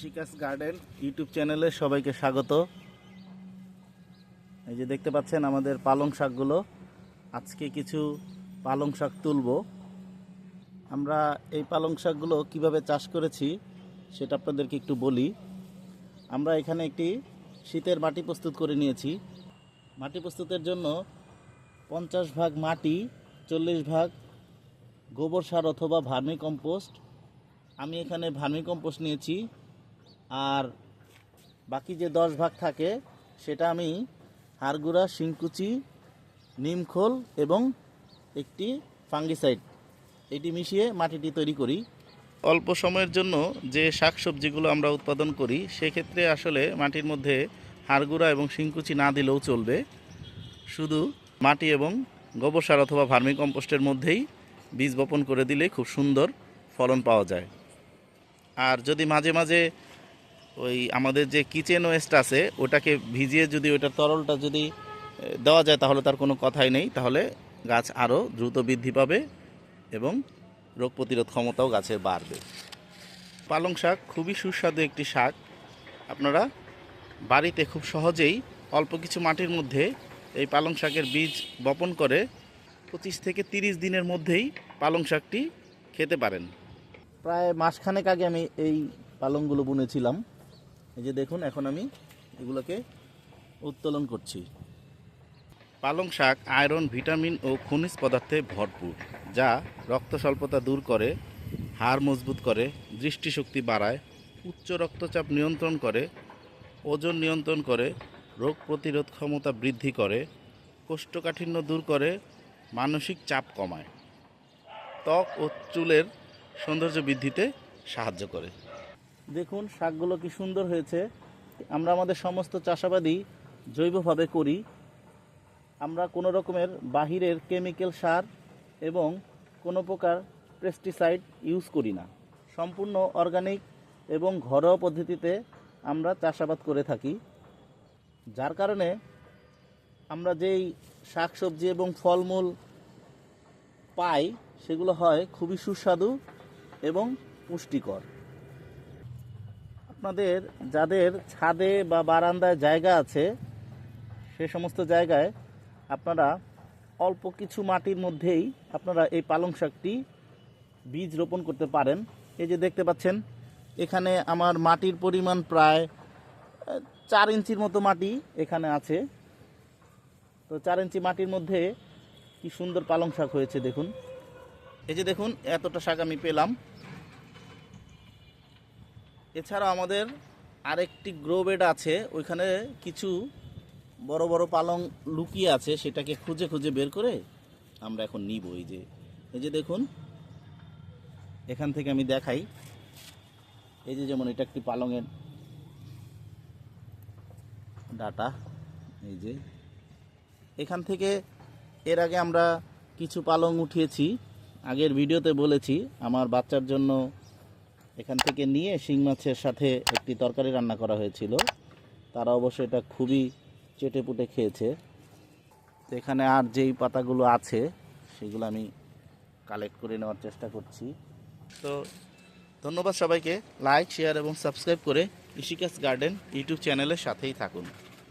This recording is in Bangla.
কৃষিকাজ গার্ডেন ইউটিউব চ্যানেলে সবাইকে স্বাগত। এই যে দেখতে পাচ্ছেন আমাদের পালং শাকগুলো। আজকে কিছু পালং শাক তুলব। আমরা এই পালং শাকগুলো কীভাবে চাষ করেছি সেটা আপনাদেরকে একটু বলি। আমরা এখানে একটি শীতের মাটি প্রস্তুত করে নিয়েছি। মাটি প্রস্তুতের জন্য পঞ্চাশ ভাগ মাটি, চল্লিশ ভাগ গোবর সার অথবা ভার্মি কম্পোস্ট। আমি এখানে ভার্মি কম্পোস্ট নিয়েছি। আর বাকি যে দশ ভাগ থাকে, সেটা আমি হাড়গুড়া, শিংকুচি, নিমখোল এবং একটি ফাঙ্গিসাইড। এটি মিশিয়ে মাটিটি তৈরি করি। অল্প সময়ের জন্য যে শাক সবজিগুলো আমরা উৎপাদন করি, সেক্ষেত্রে আসলে মাটির মধ্যে হাড়গুড়া এবং শিংকুচি না দিলেও চলবে। শুধু মাটি এবং গোবর সার অথবা ভার্মি কম্পোস্টের মধ্যেই বীজ বপন করে দিলে খুব সুন্দর ফলন পাওয়া যায়। আর যদি মাঝে মাঝে ওই আমাদের যে কিচেন ওয়েস্ট আছে, ওটাকে ভিজিয়ে যদি ওটার তরলটা যদি দেওয়া যায়, তাহলে তার কোনো কথাই নেই। তাহলে গাছ আরও দ্রুত বৃদ্ধি পাবে এবং রোগ প্রতিরোধ ক্ষমতাও গাছের বাড়বে। পালং শাক খুবই সুস্বাদু একটি শাক। আপনারা বাড়িতে খুব সহজেই অল্প কিছু মাটির মধ্যে এই পালং শাকের বীজ বপন করে পঁচিশ থেকে তিরিশ দিনের মধ্যেই পালং শাকটি খেতে পারেন। প্রায় মাসখানেক আগে আমি এই পালংগুলো বুনেছিলাম। এই যে দেখুন, এখন আমি এগুলোকে উত্তোলন করছি। পালং শাক, আয়রন, ভিটামিন ও খনিজ পদার্থে ভরপুর, যা রক্ত স্বল্পতা দূর করে, হাড় মজবুত করে, দৃষ্টিশক্তি বাড়ায়, উচ্চ রক্তচাপ নিয়ন্ত্রণ করে, ওজন নিয়ন্ত্রণ করে, রোগ প্রতিরোধ ক্ষমতা বৃদ্ধি করে, কোষ্ঠকাঠিন্য দূর করে, মানসিক চাপ কমায়। ত্বক ও চুলের সৌন্দর্য বৃদ্ধিতে সাহায্য করে। দেখুন, শাকগুলো কি সুন্দর হয়েছে। আমরা আমাদের সমস্ত চাষাবাদই জৈবভাবে করি। আমরা কোনো রকমের বাহিরের কেমিক্যাল সার এবং কোনো প্রকার পেস্টিসাইড ইউজ করি না। সম্পূর্ণ অর্গানিক এবং ঘরোয়া পদ্ধতিতে আমরা চাষাবাদ করে থাকি। যার কারণে আমরা যেই শাকসবজি এবং ফলমূল পাই, সেগুলো হয় খুবই সুস্বাদু এবং পুষ্টিকর। আপনাদের, যাদের ছাদে বা বারান্দায় জায়গা আছে, সে সমস্ত জায়গায় আপনারা অল্প কিছু মাটির মধ্যেই আপনারা এই পালং শাকটি বীজ রোপণ করতে পারেন। এই যে দেখতে পাচ্ছেন, এখানে আমার মাটির পরিমাণ প্রায় চার ইঞ্চির মতো মাটি এখানে আছে। তো চার ইঞ্চি মাটির মধ্যে কি সুন্দর পালং শাক হয়েছে দেখুন। এই যে দেখুন, এতটা শাক আমি পেলাম। এছাড়া আমাদের আরেকটি গ্রো বেড আছে, ওইখানে কিছু বড় বড় পালং লুকিয়ে আছে, সেটাকে খুঁজে খুঁজে বের করে আমরা এখন নিব। এই যে এই যে দেখুন, এখান থেকে আমি দেখাই। এই যে যেমন এটা একটি পালংয়ের ডাটা, এই যে। এখান থেকে এর আগে আমরা কিছু পালং উঠিয়েছি, আগের ভিডিওতে বলেছি, আমার বাচ্চার জন্য এখান থেকে নিয়ে শিং মাছের সাথে একটি তরকারি রান্না করা হয়েছিল। তারা অবশ্য এটা খুবই চেটে পুটে খেয়েছে। তো এখানে আর যেই পাতাগুলো আছে, সেগুলো আমি কালেক্ট করে নেওয়ার চেষ্টা করছি। তো ধন্যবাদ সবাইকে। লাইক শেয়ার এবং সাবস্ক্রাইব করে কৃষিকাজ গার্ডেন ইউটিউব চ্যানেলের সাথেই থাকুন।